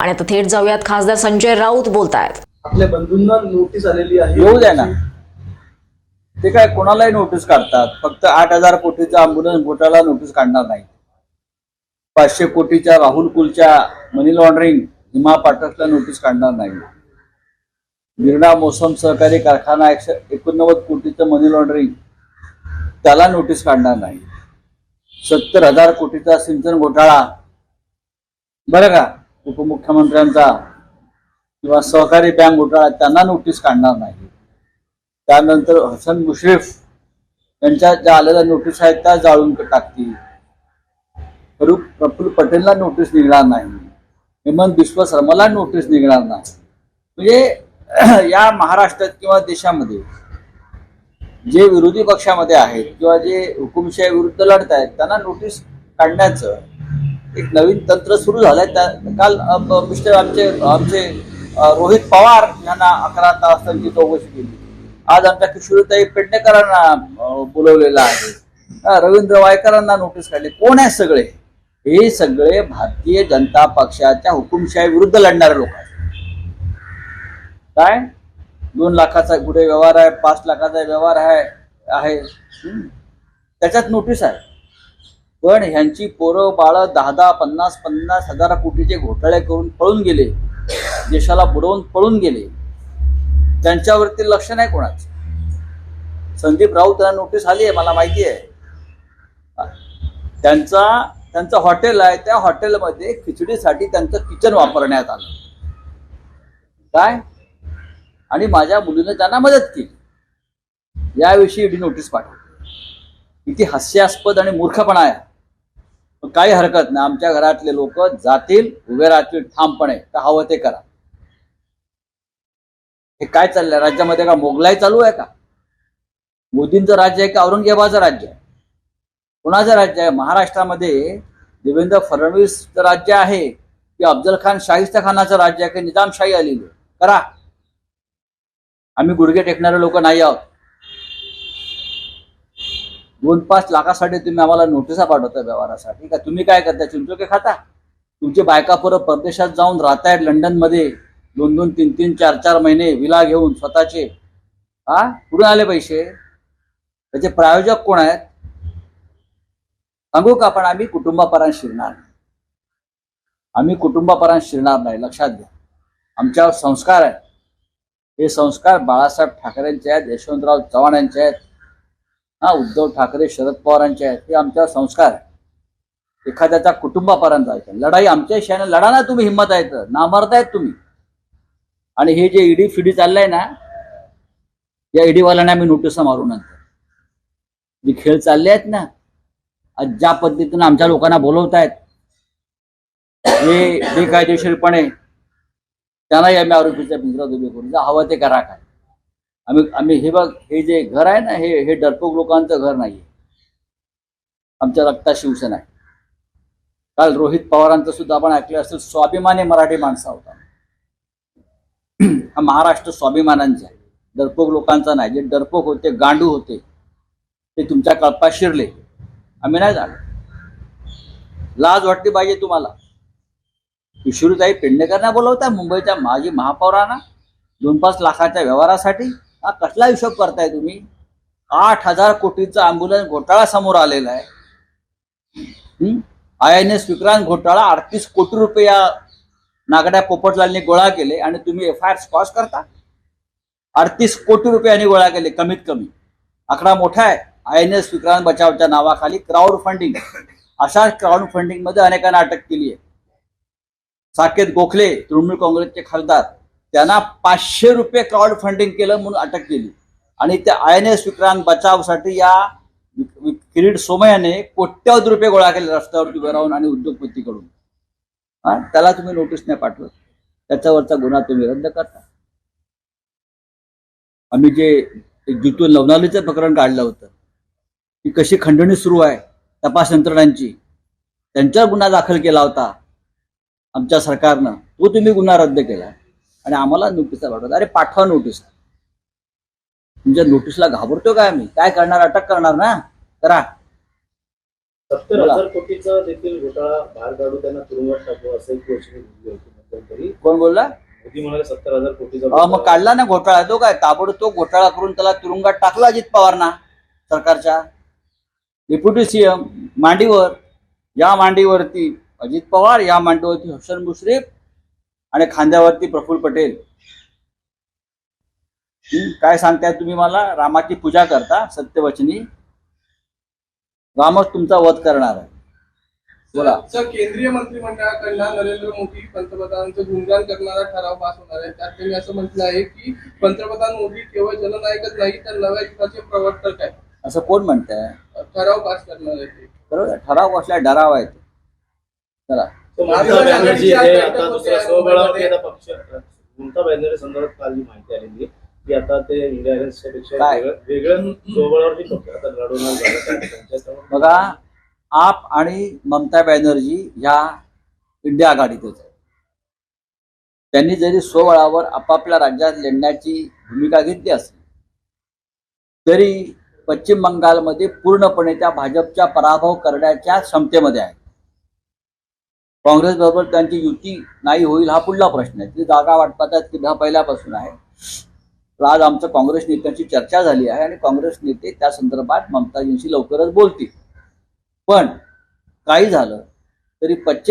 आणि आता थेट जाऊयात खासदार संजय राऊत बोलतायत. आपल्या बंधूंना नोटीस आलेली आहे. येऊ द्या ना. ते काय कोणालाही नोटीस काढतात. फक्त आठ हजार कोटीचा अँब्युलन्स घोटाळा नोटीस काढणार नाही पाचशे कोटीच्या राहुल कुलच्या मनी लॉन्ड्रिंग हिमा पाठकला नोटीस काढणार नाही. गिरणा मोसम सहकारी कारखाना एकशे एकोणनव्वद कोटीचं मनी लॉन्ड्रिंग त्याला नोटीस काढणार नाही. सत्तर हजार कोटीचा सिंचन घोटाळा. बरं का? उपमुख्यमंत्र्यांचा किंवा सहकारी बँक घोटाळा त्यांना नोटीस काढणार नाही. त्यानंतर हसन मुश्रीफ यांच्या ज्या आलेल्या नोटीस आहेत त्या जाळून टाकतील. फरुख प्रफुल्ल पटेलला नोटीस निघणार नाही. हेमंत बिश्व शर्माला नोटीस निघणार नाही. म्हणजे या महाराष्ट्रात किंवा देशामध्ये जे विरोधी पक्षामध्ये आहेत किंवा जे हुकुमशाही विरुद्ध लढत आहेत त्यांना नोटीस काढण्याचं एक नवीन तंत्र सुरू झालंय. त्या काल मिस्टर आमचे आमचे रोहित पवार यांना अकरा तास त्यांची चौकशी केली. आज आमच्या किशोरीताई पेडणेकरांना अ, बोलवलेलं आहे. रवींद्र वायकरांना नोटीस काढली. कोण आहे सगळे? हे सगळे भारतीय जनता पक्षाच्या हुकुमशाही विरुद्ध लढणारे लोक आहेत. काय? दोन लाखाचा कुठे व्यवहार आहे पाच लाखाचा व्यवहार आहे आहे. त्याच्यात नोटीस आहे. पण ह्यांची पोरं बाळं दहा दहा पन्नास पन्नास हजार कोटीचे घोटाळे करून पळून गेले. देशाला बुडवून पळून गेले. त्यांच्यावरती लक्ष नाही कोणाचं. संदीप राऊत यांना नोटीस आली आहे मला माहिती आहे. त्यांचा त्यांचं हॉटेल आहे त्या हॉटेलमध्ये खिचडीसाठी त्यांचं किचन वापरण्यात आलं. काय? आणि माझ्या मुलीनं त्यांना मदत केली. याविषयी ईडी नोटीस पाठवली. किती हास्यास्पद आणि मूर्खपणा आहे. काही हरकत नाही. आमच्या घरातले लोक जातील उभे राहतील ठामपणे. तर हवं ते करा. हे काय चाललंय? राज्यामध्ये का मोगलाई चालू आहे का? मोदींचं राज्य आहे का औरंगजेबाचं राज्य आहे? कोणाचं राज्य आहे? महाराष्ट्रामध्ये देवेंद्र फडणवीसचं राज्य आहे की अफजल खान शाहिस्ता खानाचं राज्य आहे की निजामशाही आलेली करा. आम्ही गुडघे टेकणारे लोक नाही आहोत. दोन पाच लाखासाठी तुम्ही आम्हाला नोटिसा पाठवता व्यवहारासाठी. का तुम्ही काय करता चिंचोके खाता? तुमची बायका परत परदेशात जाऊन राहतायत लंडनमध्ये. दोन दोन तीन तीन चार चार महिने विला घेऊन स्वतःचे. हा? कुठून आले पैसे? त्याचे प्रायोजक कोण आहेत? सांगू का पण आम्ही कुटुंबापर्यंत शिरणार नाही. आम्ही कुटुंबापर्यंत शिरणार नाही. लक्षात घ्या. आमच्यावर संस्कार आहेत. हे संस्कार बाळासाहेब ठाकरेंचे आहेत यशवंतराव चव्हाण यांचे आहेत. हा उद्धव ठाकरे शरद पवारांचे आहेत हे आमच्यावर संस्कार आहे एखाद्याच्या कुटुंबापर्यंत जायचं. लढाई आमच्या शाने लढा ना तुम्ही हिंमत आहे तर. नामरतायत तुम्ही. आणि हे जे ईडी फिडी चाललंय ना या ईडीवाल्यांना आम्ही नोटिस मारू नंतर जे खेळ चालले आहेत ना आज ज्या पद्धतीनं आमच्या लोकांना बोलवतायत हे बेकायदेशीरपणे त्यांनाही आम्ही आरोपीच्या पिंजरात उभे करून हवं ते करा काय. आम्ही आम्ही हे बघ हे जे घर आहे ना हे हे डरपोक लोकांचं घर नाहीये. आमच्या रक्ता शिवसेना आहे. काल रोहित पवारांचं सुद्धा आपण ऐकलं असेल स्वाभिमानी मराठी माणसा होता. हा महाराष्ट्र स्वाभिमानांचा आहे. डरपोक लोकांचा नाही. जे डरपोक होते गांडू होते ते तुमच्या कळपात शिरले. आम्ही नाही झालो. लाज वाटली पाहिजे तुम्हाला. किशोरीताई पेडणेकरांना बोलवताय मुंबईच्या माजी महापौरांना? दोन पाच लाखाच्या व्यवहारासाठी? हा कसला हिशोब करताय तुम्ही? आठ हजार कोटीचा अँब्युलन्स घोटाळा समोर आलेला आहे. आय एन एस विक्रांत घोटाळा अडतीस कोटी रुपये या नागड्या पोपटलालने गोळा केले आणि तुम्ही एफ आय आर स्कॉच करता? अडतीस कोटी रुपयांनी गोळा केले कमीत कमी. आकडा मोठा आहे. आय एन एस विक्रांत बचावच्या नावाखाली क्राऊड फंडिंग अशा क्राऊड फंडिंगमध्ये अनेकांना अटक केली आहे. साकेत गोखले तृणमूल काँग्रेसचे खासदार. त्यांना पाचशे रुपये क्राऊड फंडिंग केलं म्हणून अटक केली. आणि त्या आय एन एस विक्रांत बचावसाठी या किरीट सोमयाने कोट्यावधी रुपये गोळा केले रस्त्यावरती उभे राहून आणि उद्योगपतीकडून हा? त्याला तुम्ही नोटीस नाही पाठवत. त्याच्यावरचा गुन्हा तुम्ही रद्द करता. आम्ही जे जितू लवणालीचं प्रकरण काढलं होतं ती कशी खंडणी सुरू आहे तपास यंत्रणांची त्यांच्यावर गुन्हा दाखल केला होता आमच्या सरकारनं तो तुम्ही गुन्हा रद्द केला. आणि आम्हाला नोटिसा पाठवत अरे पाठवा नोटीस तुमच्या नोटीसला घाबरतो काय आम्ही? काय करणार? अटक करणार ना? करा. सत्तर. हजार कोटीचा देखील घोटाळा बाहेर काढू त्यांना तुरुंगात टाकू असं एक होती मध्यंतरी कोण बोलला? मोदी म्हणाले सत्तर हजार कोटीचा अहो, मग काढला ना घोटाळा. तो काय ताबडतोब घोटाळा करून त्याला तुरुंगात टाकला अजित पवारना सरकारच्या? डेप्युटी सीएम मांडीवर या मांडीवरती अजित पवार या मांडीवरती हसन मुश्रीफ आणि खांद्यावरती प्रफुल्ल पटेल. काय सांगताय तुम्ही मला? रामाची पूजा करता सत्यवचनी. रामच तुमचा वध करणार आहे. बोला. सर केंद्रीय मंत्रिमंडळाकडनं नरेंद्र मोदी पंतप्रधानांचं गुणगान करणारा ठराव पास होणार आहे. त्यात त्यांनी असं म्हटलं आहे की पंतप्रधान मोदी केवळ जननायकच नाही तर नव्या युगाचे प्रवर्तक आहे असं कोण म्हणताय? ठराव पास करणार आहे बरोबर आहे. ठराव कसला डराव आहे. चला. ममता बॅनर्जी हे आता दुसऱ्या स्वबळावरती आता पक्ष. ममता बॅनर्जी संदर्भात काल जी माहिती आलेली की आता ते इंडिया पेक्षा? वेगळं वेगळं स्वबळावरती पक्ष आता लढवणार झालं त्यांच्यासमोर बघा आप आणि ममता बॅनर्जी ह्या इंडिया आघाडीतच आहे त्यांनी जरी स्वबळावर आपापल्या राज्यात लढण्याची भूमिका घेतली असली तरी पश्चिम बंगालमध्ये पूर्णपणे त्या भाजपच्या पराभव करण्याच्या क्षमतेमध्ये आहे काँग्रेस बरोबर त्यांची युती नाही होईल हा पुढला प्रश्न आहे. ती जागा वाटपाचा तिढा पहिल्यापासून आहे. आज आमचं काँग्रेस नेत्यांची चर्चा झाली आहे आणि काँग्रेस नेते त्या संदर्भात ममताजींशी लवकरच बोलतील. पण काही झालं तरी पश्चिम